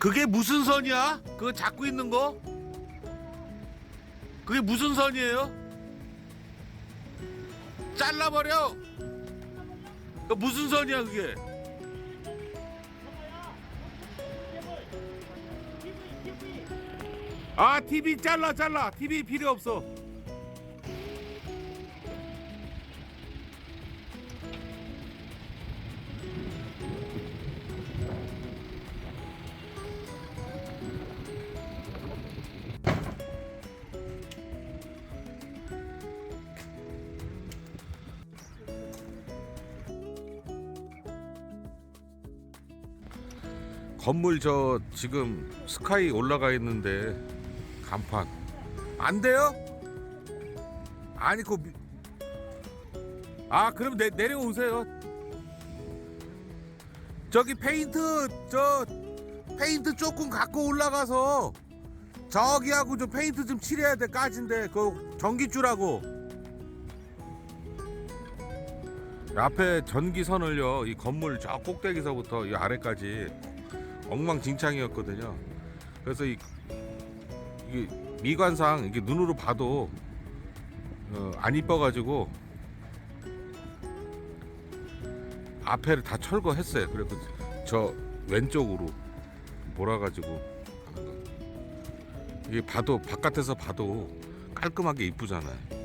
그게 무슨 선이야? 그거 잡고 있는 거? 그게 무슨 선이에요? 잘라버려! 그 무슨 선이야 그게? 아 TV 잘라 잘라 TV 필요 없어 건물 저 지금 스카이 올라가 있는데 간판. 안 돼요? 아니 그 미... 아 그럼 내, 내려오세요. 저기 페인트 저 페인트 조금 갖고 올라가서 저기 하고 좀 페인트 좀 칠해야 돼 까진데. 그 전기줄하고. 앞에 전기선을요 이 건물 저 꼭대기서부터 이 아래까지 엉망진창이었거든요. 그래서 이, 이 미관상 이게 눈으로 봐도 어, 안 이뻐가지고 앞에를 다 철거했어요. 그래서 저 왼쪽으로 몰아가지고. 이게 봐도 바깥에서 봐도 깔끔하게 이쁘잖아요.